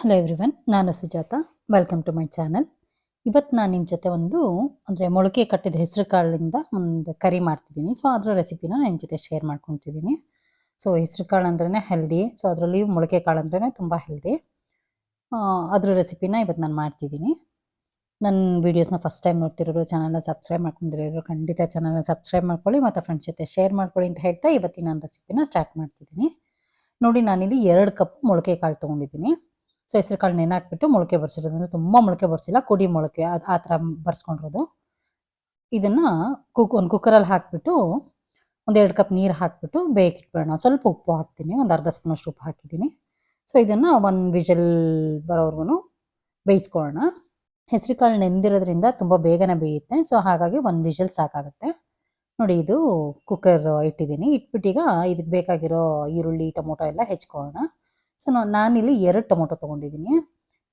Hello everyone ನಾನು Sujatha. Welcome to my channel ಇವತ್ತು ನಾನು ನಿಮ್ಮ ಜೊತೆ ಒಂದು, ಅಂದರೆ ಮೊಳಕೆ ಕಟ್ಟಿದ ಹೆಸರು ಕಾಳಿಂದ ಒಂದು ಕರಿ ಮಾಡ್ತಿದ್ದೀನಿ. ಸೊ ಅದರ ರೆಸಿಪಿನ ನಿಮ್ಮ ಜೊತೆ ಶೇರ್ ಮಾಡ್ಕೊತಿದ್ದೀನಿ. ಸೊ ಹೆಸರು ಕಾಳು ಅಂದ್ರೆ ಹೆಲ್ದಿ ಸೊ ಅದರಲ್ಲಿ ಮೊಳಕೆ ಕಾಳು ಅಂದ್ರೇ ತುಂಬ ಹೆಲ್ದಿ ಅದರ ರೆಸಿಪಿನ ಇವತ್ತು ನಾನು ಮಾಡ್ತಿದ್ದೀನಿ. ನನ್ನ ವೀಡಿಯೋಸ್ನ ಫಸ್ಟ್ ಟೈಮ್ ನೋಡ್ತಿರೋರು ಚಾನಲ್ನ ಸಬ್ಸ್ಕ್ರೈಬ್ ಮಾಡ್ಕೊಂಡಿರೋರು, ಖಂಡಿತ ಚಾನಲ್ನ ಸಬ್ಸ್ಕ್ರೈಬ್ ಮಾಡ್ಕೊಳ್ಳಿ, ಮತ್ತು ಫ್ರೆಂಡ್ಸ್ ಜೊತೆ ಶೇರ್ ಮಾಡ್ಕೊಳ್ಳಿ ಅಂತ ಹೇಳ್ತಾ ಇವತ್ತಿನ ನಾನು ರೆಸಿಪಿನ ಸ್ಟಾರ್ಟ್ ಮಾಡ್ತಿದ್ದೀನಿ. ನೋಡಿ, ನಾನಿಲ್ಲಿ ಎರಡು ಕಪ್ ಮೊಳಕೆ ಕಾಳು ತೊಗೊಂಡಿದ್ದೀನಿ. ಸೊ ಹೆಸರು ಕಾಳು ನೆನೆ ಮೊಳಕೆ ಬರ್ಸಿರೋದು ಅಂದರೆ ತುಂಬ ಮೊಳಕೆ ಬರ್ಸಿಲ್ಲ, ಕುಡಿ ಮೊಳಕೆ ಅದು ಆ ಥರ ಬರ್ಸ್ಕೊಂಡಿರೋದು. ಇದನ್ನು ಕುಕ್ ಒಂದು ಕುಕ್ಕರಲ್ಲಿ ಹಾಕಿಬಿಟ್ಟು ಒಂದು ಎರಡು ಕಪ್ ನೀರು ಹಾಕಿಬಿಟ್ಟು ಬೇಕಿಟ್ಬಿಡೋಣ ಸ್ವಲ್ಪ ಉಪ್ಪು ಹಾಕ್ತೀನಿ, ಒಂದು ಅರ್ಧ ಸ್ಪೂನಷ್ಟು ಉಪ್ಪು ಹಾಕಿದ್ದೀನಿ. ಸೊ ಇದನ್ನು ಒಂದು ವಿಷಲ್ ಬರೋವರೆಗೂ ಬೇಯಿಸ್ಕೊಳ್ಳೋಣ. ಹೆಸರು ಕಾಳು ನೆಂದಿರೋದ್ರಿಂದ ತುಂಬ ಬೇಗನೆ ಬೇಯುತ್ತೆ, ಸೊ ಹಾಗಾಗಿ ಒಂದು ವಿಜಲ್ ಸಾಕಾಗುತ್ತೆ. ನೋಡಿ ಇದು ಕುಕ್ಕರ್ ಇಟ್ಟಿದ್ದೀನಿ. ಇಟ್ಬಿಟ್ಟೀಗ ಇದಕ್ಕೆ ಬೇಕಾಗಿರೋ ಈರುಳ್ಳಿ, ಟೊಮೊಟೊ ಎಲ್ಲ ಹೆಚ್ಕೊಳ್ಳೋಣ. ಸೊ ನಾನಿಲ್ಲಿ ಎರಡು ಟೊಮೊಟೊ ತೊಗೊಂಡಿದ್ದೀನಿ.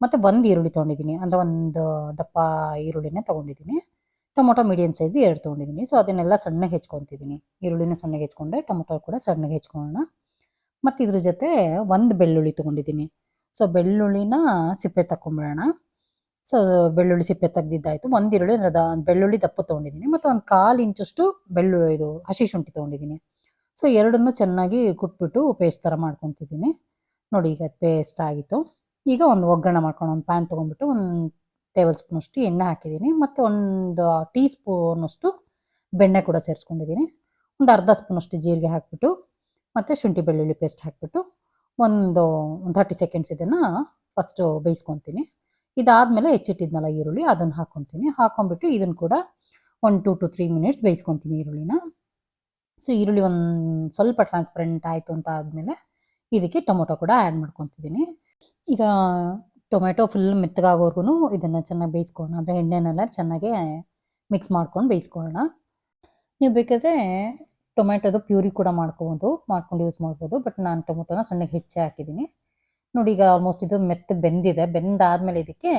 ಮತ್ತು ಒಂದು ಈರುಳ್ಳಿ ತೊಗೊಂಡಿದ್ದೀನಿ. ಅಂದರೆ ಒಂದು ದಪ್ಪ ಈರುಳ್ಳಿನೇ ತೊಗೊಂಡಿದ್ದೀನಿ. ಟೊಮೊಟೊ ಮೀಡಿಯಮ್ ಸೈಜ್ ಎರಡು ತೊಗೊಂಡಿದ್ದೀನಿ. ಸೊ ಅದನ್ನೆಲ್ಲ ಸಣ್ಣಗೆ ಹೆಚ್ಕೊತಿದ್ದೀನಿ. ಈರುಳ್ಳಿನ ಸಣ್ಣಗೆ ಹೆಚ್ಕೊಂಡೆ, ಟೊಮೊಟೊ ಕೂಡ ಸಣ್ಣಗೆ ಹೆಚ್ಕೊಳ್ಳೋಣ. ಮತ್ತು ಇದ್ರ ಜೊತೆ ಒಂದು ಬೆಳ್ಳುಳ್ಳಿ ತೊಗೊಂಡಿದ್ದೀನಿ. ಸೊ ಬೆಳ್ಳುಳ್ಳಿನ ಸಿಪ್ಪೆ ತಗೊಂಬಿಡೋಣ ಸೊ ಬೆಳ್ಳುಳ್ಳಿ ಸಿಪ್ಪೆ ತೆಗ್ದಿದ್ದಾಯಿತು. ಒಂದು ಈರುಳ್ಳಿ, ಅಂದರೆ ಬೆಳ್ಳುಳ್ಳಿ ದಪ್ಪ ತೊಗೊಂಡಿದ್ದೀನಿ. ಮತ್ತು ಒಂದು ಕಾಲು ಇಂಚಷ್ಟು ಬೆಳ್ಳುಳ್ಳಿ, ಇದು ಹಸಿ ಶುಂಠಿ ತೊಗೊಂಡಿದ್ದೀನಿ. ಸೊ ಎರಡನ್ನೂ ಚೆನ್ನಾಗಿ ಕುಟ್ಬಿಟ್ಟು ಪೇಸ್ಟ್ ಥರ ಮಾಡ್ಕೊತಿದ್ದೀನಿ. ನೋಡಿ, ಈಗ ಪೇಸ್ಟ್ ಆಗಿತ್ತು. ಈಗ ಒಂದು ಒಗ್ಗರಣೆ ಮಾಡ್ಕೊಂಡು ಒಂದು ಪ್ಯಾನ್ ತೊಗೊಂಡ್ಬಿಟ್ಟು ಒಂದು ಟೇಬಲ್ ಸ್ಪೂನಷ್ಟು ಎಣ್ಣೆ ಹಾಕಿದ್ದೀನಿ. ಮತ್ತು ಒಂದು ಟೀ ಸ್ಪೂನಷ್ಟು ಬೆಣ್ಣೆ ಕೂಡ ಸೇರಿಸ್ಕೊಂಡಿದ್ದೀನಿ. ಒಂದು ಅರ್ಧ ಸ್ಪೂನಷ್ಟು ಜೀರಿಗೆ ಹಾಕಿಬಿಟ್ಟು, ಮತ್ತು ಶುಂಠಿ ಬೆಳ್ಳುಳ್ಳಿ ಪೇಸ್ಟ್ ಹಾಕಿಬಿಟ್ಟು ಒಂದು ಒಂದು ಥರ್ಟಿ ಸೆಕೆಂಡ್ಸ್ ಇದನ್ನು ಫಸ್ಟು ಬೇಯಿಸ್ಕೊತೀನಿ. ಇದಾದಮೇಲೆ ಹೆಚ್ಚಿಟ್ಟಿದ್ನಲ್ಲ ಈರುಳ್ಳಿ, ಅದನ್ನು ಹಾಕ್ಕೊತೀನಿ. ಹಾಕ್ಕೊಂಬಿಟ್ಟು ಇದನ್ನು ಕೂಡ ಒಂದು ಟು ಟು ತ್ರೀ ಮಿನಿಟ್ಸ್ ಬೇಯಿಸ್ಕೊತೀನಿ ಈರುಳ್ಳಿನ. ಸೊ ಈರುಳ್ಳಿ ಒಂದು ಸ್ವಲ್ಪ ಟ್ರಾನ್ಸ್ಪರೆಂಟ್ ಆಯಿತು ಅಂತ ಆದಮೇಲೆ ಇದಕ್ಕೆ ಟೊಮೊಟೊ ಕೂಡ ಆ್ಯಡ್ ಮಾಡ್ಕೊತಿದ್ದೀನಿ. ಈಗ ಟೊಮೆಟೊ ಫುಲ್ ಮೆತ್ತಗಾಗೋರ್ಗು ಇದನ್ನು ಚೆನ್ನಾಗಿ ಬೇಯಿಸ್ಕೊಳ್ಳೋಣ. ಅಂದರೆ ಎಣ್ಣೆನೆಲ್ಲ ಚೆನ್ನಾಗಿ ಮಿಕ್ಸ್ ಮಾಡ್ಕೊಂಡು ಬೇಯಿಸ್ಕೊಳ್ಳೋಣ. ನೀವು ಬೇಕಾದರೆ ಟೊಮೆಟೊದು ಪ್ಯೂರಿ ಕೂಡ ಮಾಡ್ಕೊಬೋದು. ಮಾಡ್ಕೊಂಡು ಯೂಸ್ ಮಾಡ್ಬೋದು. ಬಟ್ ನಾನು ಟೊಮೊಟೊನ ಸಣ್ಣಗೆ ಹೆಚ್ಚೆ ಹಾಕಿದ್ದೀನಿ. ನೋಡಿ ಈಗ ಆಲ್ಮೋಸ್ಟ್ ಇದು ಮೆತ್ತಗೆ ಬೆಂದಿದೆ. ಬೆಂದಾದಮೇಲೆ ಇದಕ್ಕೆ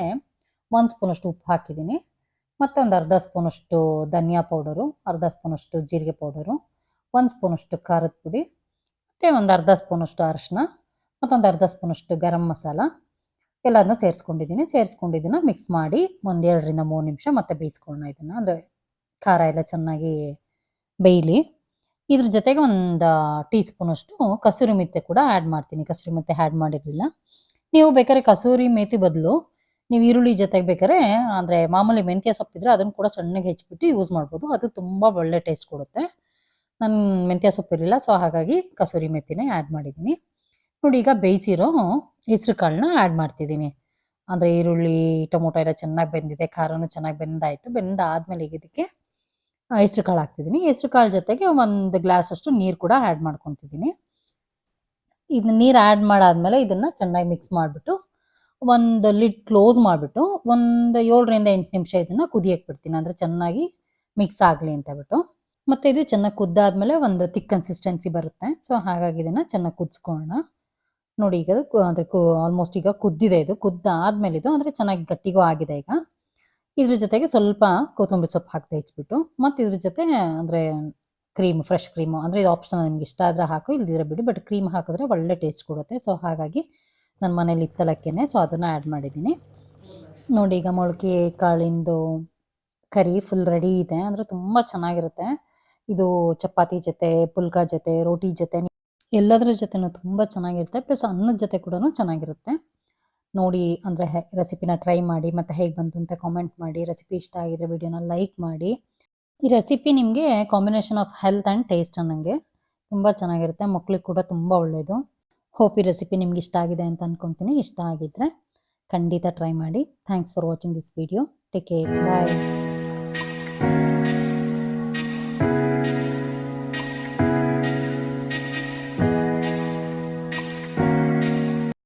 ಒಂದು ಸ್ಪೂನಷ್ಟು ಉಪ್ಪು ಹಾಕಿದ್ದೀನಿ. ಮತ್ತು ಒಂದು ಅರ್ಧ ಸ್ಪೂನಷ್ಟು ಧನಿಯಾ ಪೌಡರು, ಅರ್ಧ ಸ್ಪೂನಷ್ಟು ಜೀರಿಗೆ ಪೌಡರು, ಒಂದು ಸ್ಪೂನಷ್ಟು ಖಾರದ ಪುಡಿ ಮತ್ತು ಒಂದು ಅರ್ಧ ಸ್ಪೂನಷ್ಟು ಅರಶಿನ ಮತ್ತೊಂದು ಅರ್ಧ ಸ್ಪೂನಷ್ಟು ಗರಂ ಮಸಾಲ. ಎಲ್ಲದನ್ನೂ ಸೇರಿಸ್ಕೊಂಡಿದ್ದೀನಿ ಸೇರಿಸ್ಕೊಂಡಿದ್ದನ್ನು ಮಿಕ್ಸ್ ಮಾಡಿ ಒಂದು ಎರಡರಿಂದ ಮೂರು ನಿಮಿಷ ಮತ್ತೆ ಬೇಯಿಸ್ಕೊಳ್ಳೋಣ ಇದನ್ನು. ಅಂದರೆ ಖಾರ ಎಲ್ಲ ಚೆನ್ನಾಗಿ ಬೇಯಲಿ. ಇದ್ರ ಜೊತೆಗೆ ಒಂದು ಟೀ ಸ್ಪೂನಷ್ಟು ಕಸೂರಿ ಮೆತ್ತೆ ಕೂಡ ಆ್ಯಡ್ ಮಾಡ್ತೀನಿ. ಕಸೂರಿ ಮೆತ್ತೆ ಆ್ಯಡ್ ಮಾಡಿರಲಿಲ್ಲ. ನೀವು ಬೇಕಾದ್ರೆ ಕಸೂರಿ ಮೆತ್ತಿ ಬದಲು ನೀವು ಈರುಳ್ಳಿ ಜೊತೆಗೆ ಬೇಕಾದ್ರೆ, ಅಂದರೆ ಮಾಮೂಲಿ ಮೆಂತ್ಯ ಸೊಪ್ಪಿದ್ರೆ ಅದನ್ನು ಕೂಡ ಸಣ್ಣಗೆ ಹೆಚ್ಚಿಬಿಟ್ಟು ಯೂಸ್ ಮಾಡ್ಬೋದು. ಅದು ತುಂಬ ಒಳ್ಳೆ ಟೇಸ್ಟ್ ಕೊಡುತ್ತೆ. ನನ್ನ ಮೆಂತ್ಯ ಸೊಪ್ಪು ಇರಲಿಲ್ಲ ಸೊ ಹಾಗಾಗಿ ಕಸೂರಿ ಮೆತ್ತಿನೇ ಆ್ಯಡ್ ಮಾಡಿದ್ದೀನಿ. ನೋಡಿ, ಈಗ ಬೇಯಿಸಿರೋ ಹೆಸ್ರು ಕಾಳನ್ನ ಆ್ಯಡ್ ಮಾಡ್ತಿದ್ದೀನಿ. ಅಂದರೆ ಈರುಳ್ಳಿ, ಟೊಮೊಟೊ ಎಲ್ಲ ಚೆನ್ನಾಗಿ ಬೆಂದಿದೆ, ಖಾರನೂ ಚೆನ್ನಾಗಿ ಬೆಂದಾಯಿತು, ಬೆಂದಾದ್ಮೇಲೆ ಇದಕ್ಕೆ ಹೆಸ್ರು ಕಾಳು ಹಾಕ್ತಿದ್ದೀನಿ. ಹೆಸ್ರು ಕಾಳು ಜೊತೆಗೆ ಒಂದು ಗ್ಲಾಸ್ ಅಷ್ಟು ನೀರು ಕೂಡ ಆ್ಯಡ್ ಮಾಡ್ಕೊತಿದ್ದೀನಿ. ಇದನ್ನ ನೀರು ಆ್ಯಡ್ ಮಾಡಾದ್ಮೇಲೆ ಇದನ್ನು ಚೆನ್ನಾಗಿ ಮಿಕ್ಸ್ ಮಾಡಿಬಿಟ್ಟು, ಒಂದು ಲಿಡ್ ಕ್ಲೋಸ್ ಮಾಡಿಬಿಟ್ಟು, ಒಂದು ಏಳರಿಂದ ಎಂಟು ನಿಮಿಷ ಇದನ್ನು ಕುದಿಯಕ್ಕೆ ಬಿಡ್ತೀನಿ. ಅಂದರೆ ಚೆನ್ನಾಗಿ ಮಿಕ್ಸ್ ಆಗಲಿ ಅಂತ ಬಿಟ್ಟು ಮತ್ತು ಇದು ಚೆನ್ನಾಗಿ ಕುದ್ದಾದ್ಮೇಲೆ ಒಂದು ತಿಕ್ ಕನ್ಸಿಸ್ಟೆನ್ಸಿ ಬರುತ್ತೆ. ಸೊ ಹಾಗಾಗಿ ಇದನ್ನು ಚೆನ್ನಾಗಿ ಕುದಿಸ್ಕೊಳ್ಳೋಣ ನೋಡಿ, ಈಗ ಅಂದರೆ ಆಲ್ಮೋಸ್ಟ್ ಈಗ ಕುದ್ದಿದೆ ಇದು. ಕುದ್ದಾದ್ಮೇಲೆ ಇದು ಅಂದರೆ ಚೆನ್ನಾಗಿ ಗಟ್ಟಿಗೂ ಆಗಿದೆ ಈಗ. ಇದ್ರ ಜೊತೆಗೆ ಸ್ವಲ್ಪ ಕೊತ್ತಂಬರಿ ಸೊಪ್ಪು ಹಾಕಿ ಹೆಚ್ಚಿಬಿಟ್ಟು ಮತ್ತೆ ಇದ್ರ ಜೊತೆ ಅಂದರೆ ಕ್ರೀಮ್ ಫ್ರೆಶ್ ಕ್ರೀಮು ಅಂದರೆ ಇದು ಆಪ್ಷನ್ ನಿಮ್ಗೆ ಇಷ್ಟ ಆದರೆ ಹಾಕು, ಇಲ್ದಿದ್ರೆ ಬಿಡಿ. ಬಟ್ ಕ್ರೀಮ್ ಹಾಕಿದ್ರೆ ಒಳ್ಳೆ ಟೇಸ್ಟ್ ಕೊಡುತ್ತೆ. ಸೊ ಹಾಗಾಗಿ ನನ್ನ ಮನೇಲಿ ಇತ್ತಲಕ್ಕೇನೆ ಸೊ ಅದನ್ನು ಆ್ಯಡ್ ಮಾಡಿದ್ದೀನಿ. ನೋಡಿ, ಈಗ ಮೊಳಕೆ, ಕಾಳಿಂದು, ಕರಿ ಫುಲ್ ರೆಡಿ ಇದೆ. ಅಂದರೆ ತುಂಬ ಚೆನ್ನಾಗಿರುತ್ತೆ. ಇದು ಚಪಾತಿ ಜೊತೆ, ಪುಲ್ಕ ಜೊತೆ, ರೋಟಿ ಜೊತೆ, ಎಲ್ಲದರ ಜೊತೆನೂ ತುಂಬ ಚೆನ್ನಾಗಿರುತ್ತೆ. ಪ್ಲಸ್ ಅನ್ನದ ಜೊತೆ ಕೂಡ ಚೆನ್ನಾಗಿರುತ್ತೆ. ನೋಡಿ ಅಂದರೆ ರೆಸಿಪಿನ ಟ್ರೈ ಮಾಡಿ, ಮತ್ತು ಹೇಗೆ ಬಂತು ಅಂತ ಕಾಮೆಂಟ್ ಮಾಡಿ. ರೆಸಿಪಿ ಇಷ್ಟ ಆಗಿದ್ರೆ ವಿಡಿಯೋನ ಲೈಕ್ ಮಾಡಿ. ಈ ರೆಸಿಪಿ ನಿಮಗೆ combination of health and taste ಅನ್ನಂಗೆ ತುಂಬ ಚೆನ್ನಾಗಿರುತ್ತೆ. ಮಕ್ಳಿಗೆ ಕೂಡ ತುಂಬ ಒಳ್ಳೆಯದು ಹೋಪ್ ಈ ರೆಸಿಪಿ ನಿಮ್ಗೆ ಇಷ್ಟ ಆಗಿದೆ ಅಂತ ಅಂದ್ಕೊತೀನಿ ಇಷ್ಟ ಆಗಿದ್ರೆ ಖಂಡಿತ ಟ್ರೈ ಮಾಡಿ. Thanks for watching this video take care bye